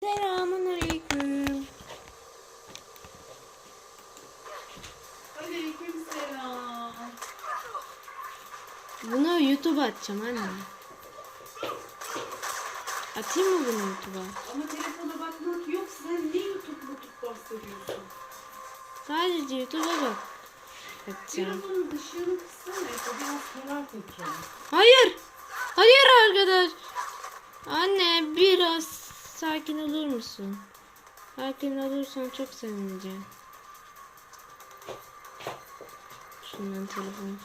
Selamun aleyküm. Aleykümselam. Bunu YouTube'a atacağım anne. Atayım mı bunu YouTube'a? Ama telefona bakmak yok. Sen ne YouTube YouTube bahsediyorsun? Sadece YouTube'a bak. Atacağım. Biraz onun ışığını kıssana. Biraz karar tekrar. Hayır. Hayır arkadaş. Anne biraz sakin olur musun? Sakin olursan çok sevineceğim. Şundan telefon.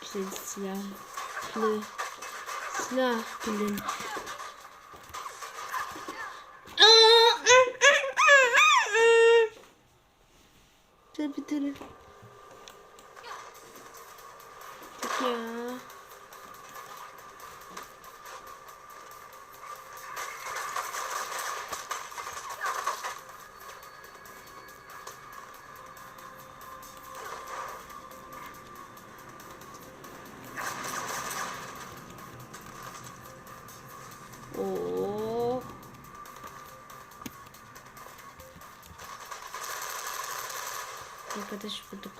Pil silah. Pil. Silah pilin. Tabii. Çok ya. Arkadaş bulduk.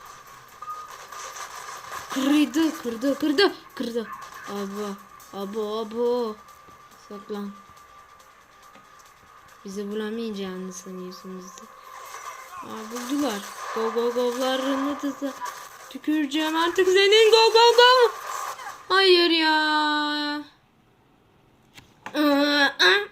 Kırdı, kırdı, kırdı, kırdı. Abo, abo, abo. Saklan. Bizi bulamayacağını sanıyorsunuz. Aa, buldular. Go go go'larını da tüküreceğim artık senin go go go. Hayır ya. Kimi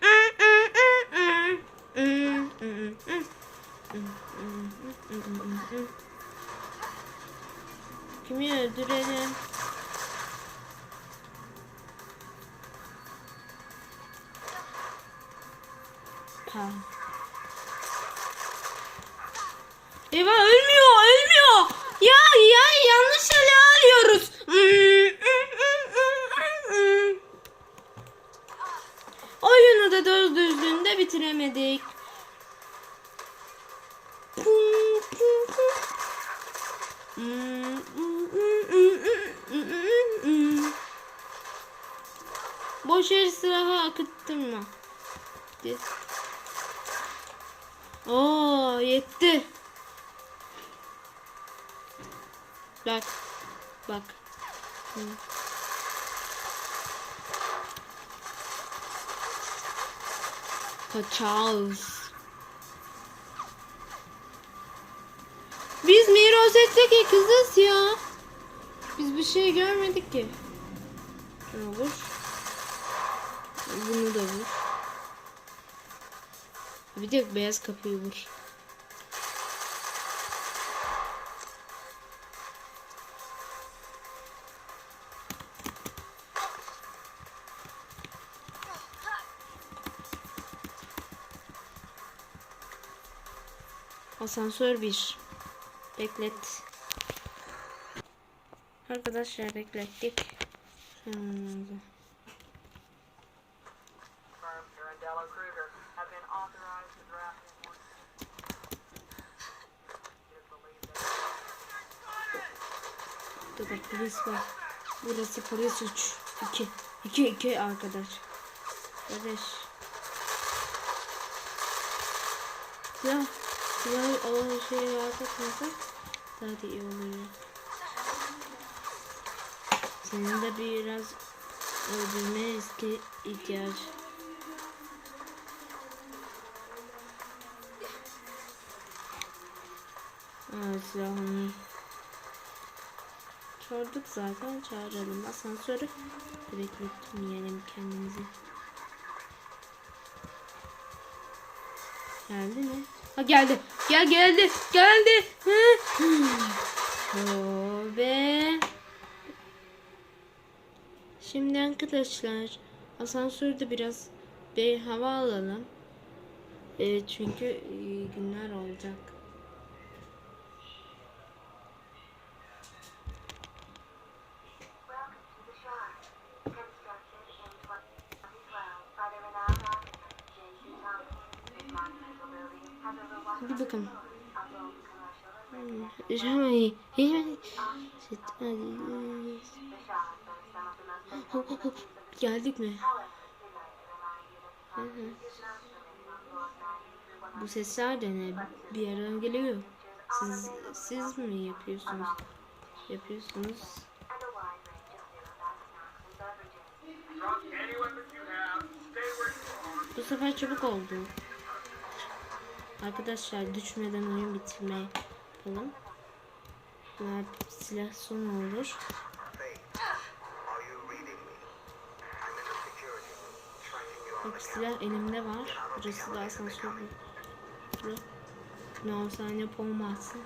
Oyunu da doğru düzgün de bitiremedik. Boş yer silahı akıttırma. Gitti. Oo yetti. Bak. Bak. Hı. Kaçağız. Biz Miroset'teki kızız ya. Biz bir şey görmedik ki. Şunu vur. Bunu da vur. Bir de beyaz kapıyı vur. Asansör 1. Beklet. Arkadaşlar beklettik. Dur bak polis var. Burası polis 3. 2. 2 2 arkadaş. Kardeş. Ya ya o şey yapmasak daha da iyi olur. Senin de biraz öldürme riski ihtiyaç. Aa, silahını Çağırdık zaten çağıralım. Asansörü direkt beklemeyelim kendimizi. Geldi mi? Ha geldi. Gel geldi. Geldi. Hı. Be. Şimdi arkadaşlar asansörde biraz bir hava alalım. Evet çünkü e, günler olacak. İs not permitted on floors Bu sesler de ne? Bir yerden geliyor. Siz, siz mi yapıyorsunuz? Yapıyorsunuz. Bu sefer çabuk oldu. Arkadaşlar düşmeden oyun bitirme yapalım. Bunlar silah son olur. Bak silah elimde var. Burası da asansör. Ne olsa ne olmazsın.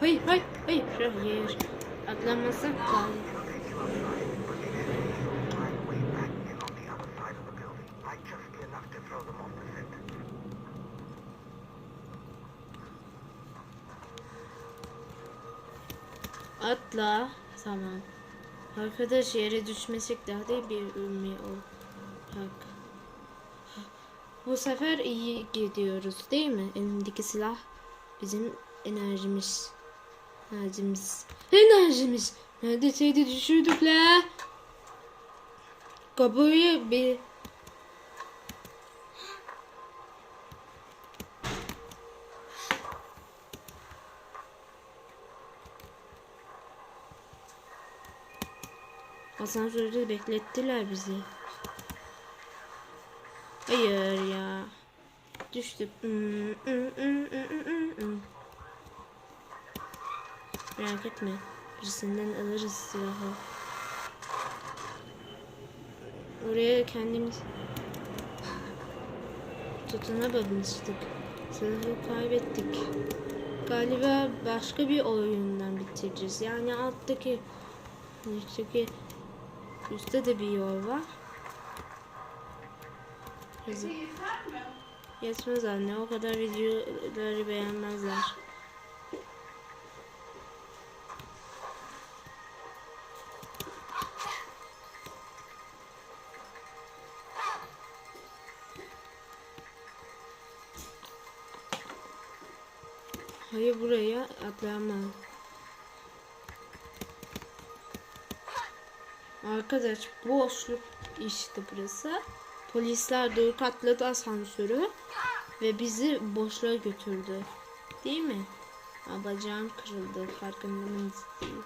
Hayır hayır hayır. Hayır. Atlamazsak daha Atla. Tamam. Arkadaş yere düşmesek daha değil bir ümmi olacak. Bu sefer iyi gidiyoruz değil mi? Elimdeki silah bizim enerjimiz. Enerjimiz. Enerjimiz. Neredeydi düşürdük la. Kapıyı bir Asansörde beklettiler bizi. Hayır ya. Düştük. Hmm, hmm, hmm. Merak etme. Birisinden alırız silahı. Oraya kendimiz tutunamamıştık. Silahı kaybettik. Galiba başka bir oyundan bitireceğiz. Yani alttaki Üstteki üstte de bir yol var. Mi? Yetmez anne o kadar videoları beğenmezler. Hayır buraya atlayamam. Arkadaş boşluk işte burası. Polisler dört atladı asansörü ve bizi boşluğa götürdü. Değil mi? Bacağım kırıldı farkındayız değil. I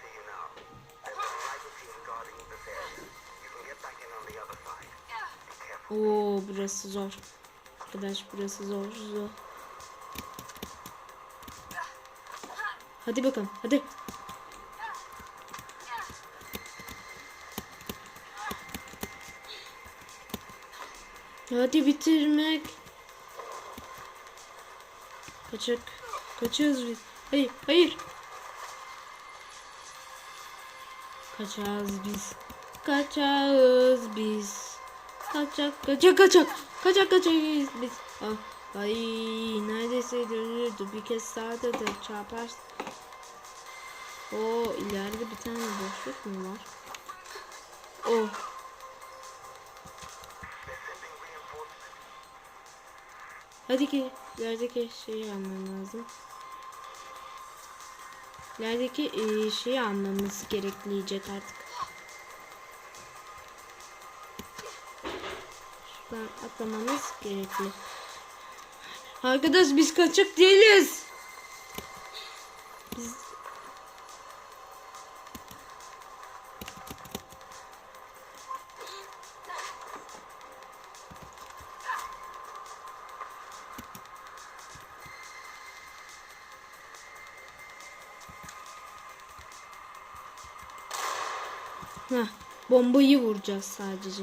see you now. There's a rival team guarding this area. You can get back in on the other side. Be careful. Oo burası zor. Arkadaş burası zor zor. Hadi bakalım hadi. Hadi bitirmek. Kaçak. Kaçıyoruz biz. Hayır hayır. Kaçağız biz. Kaçağız biz. Kaçak kaçak kaçak. Kaçak kaçağız biz. Ah, ay neredeyse dönürdü. Bir kez sağda da çarpar. O ileride bir tane boşluk mu var? Oh. Hadi ki ilerideki şeyi almam lazım. İlerideki e, şeyi almamız gerekleyecek artık. Şuradan atlamamız gerekli. Arkadaş biz kaçık değiliz. Heh, bombayı vuracağız sadece.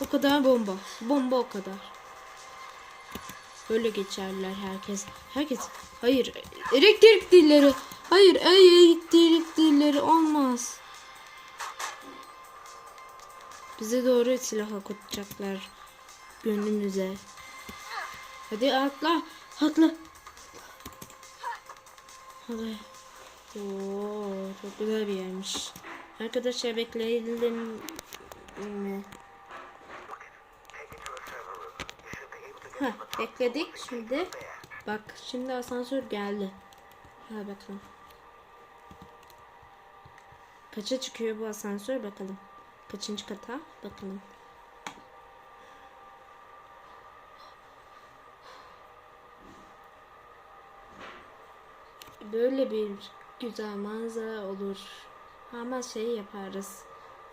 O kadar bomba. Bomba o kadar. Böyle geçerler herkes. Herkes. Hayır. Elektrik dilleri. Hayır. Elektrik dilleri olmaz. Bize doğru silah okutacaklar. Gönlümüze. Hadi atla. Atla. Hadi. Oo, çok güzel bir yermiş. Arkadaşlar bekleyelim mi? Ha, bekledik şimdi. Bak şimdi asansör geldi. Hadi bakalım. Kaça çıkıyor bu asansör bakalım. Kaçıncı kata bakalım. Böyle bir güzel manzara olur. Ama şey yaparız.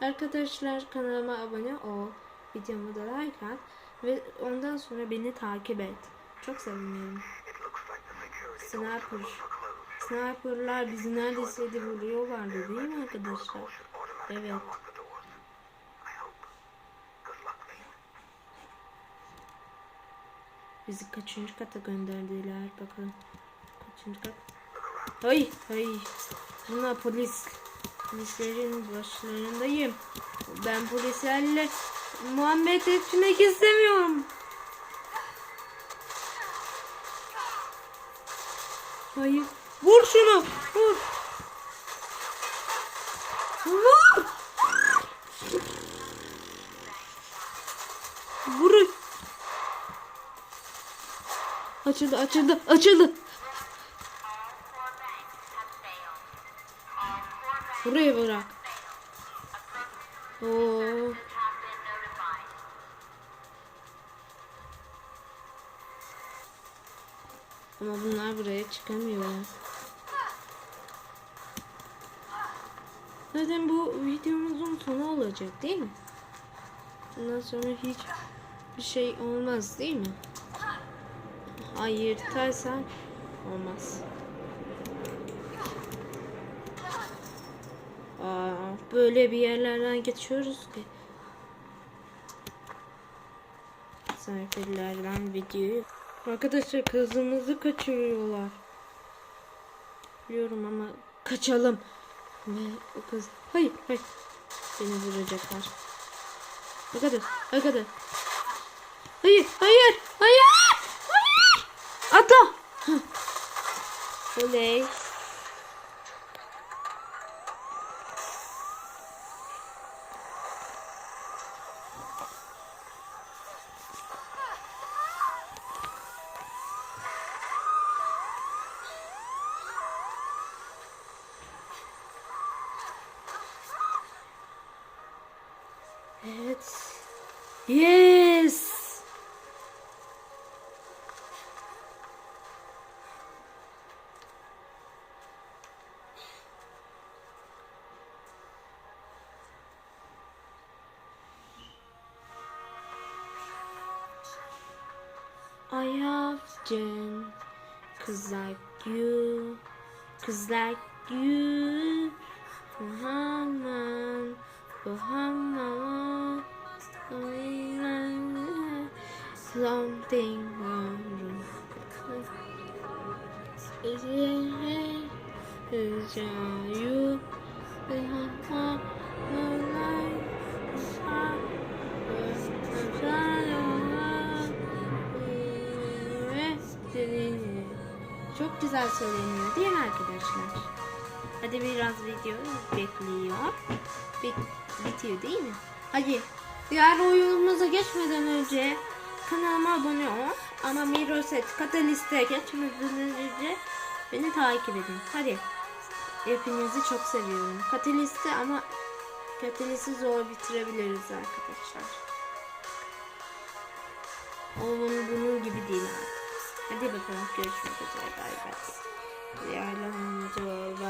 Arkadaşlar kanalıma abone ol. Videomu da like at. Ve ondan sonra beni takip et. Çok sevinirim. Sniper. Sniperlar bizi neredeyse de vuruyorlardı değil mi arkadaşlar? Evet. Bizi kaçıncı kata gönderdiler bakalım. Kaçıncı kat? Ay ay. Bunlar polis. Polislerin başlarındayım. Ben polislerle muhabbet etmek istemiyorum. Hayır. Vur şunu. Vur. Vur. Vurun. Açıldı, açıldı, açıldı. Ama bunlar buraya çıkamıyor. Zaten bu videomuzun sonu olacak değil mi? Bundan sonra hiç bir şey olmaz değil mi? Hayır tersen olmaz. Aa, böyle bir yerlerden geçiyoruz ki. Sayfelerden videoyu. Arkadaşlar kızımızı kaçırıyorlar. Biliyorum ama kaçalım. Ve o kız... Hayır, hayır. Beni vuracaklar. Ne kadar? Hayır, hayır, hayır, hayır. Hah. Oley. Evet. Yes. I have Jen, cause like you, cause like you, Muhammad, Muhammad, something wrong. Is it is you? Çok güzel söyleniyor değil mi arkadaşlar? Hadi biraz video bekliyor. Bit- bitiyor değil mi? Hadi diğer oyunumuza geçmeden önce kanalıma abone ol. Ama Miroset Katalist'e geçmeden önce beni takip edin. Hadi. Hepinizi çok seviyorum. Katalist'i ama Katalist'i zor bitirebiliriz arkadaşlar. O bunun, gibi değil artık. Hadi bakalım görüşmek üzere. Bay bay. Diğerler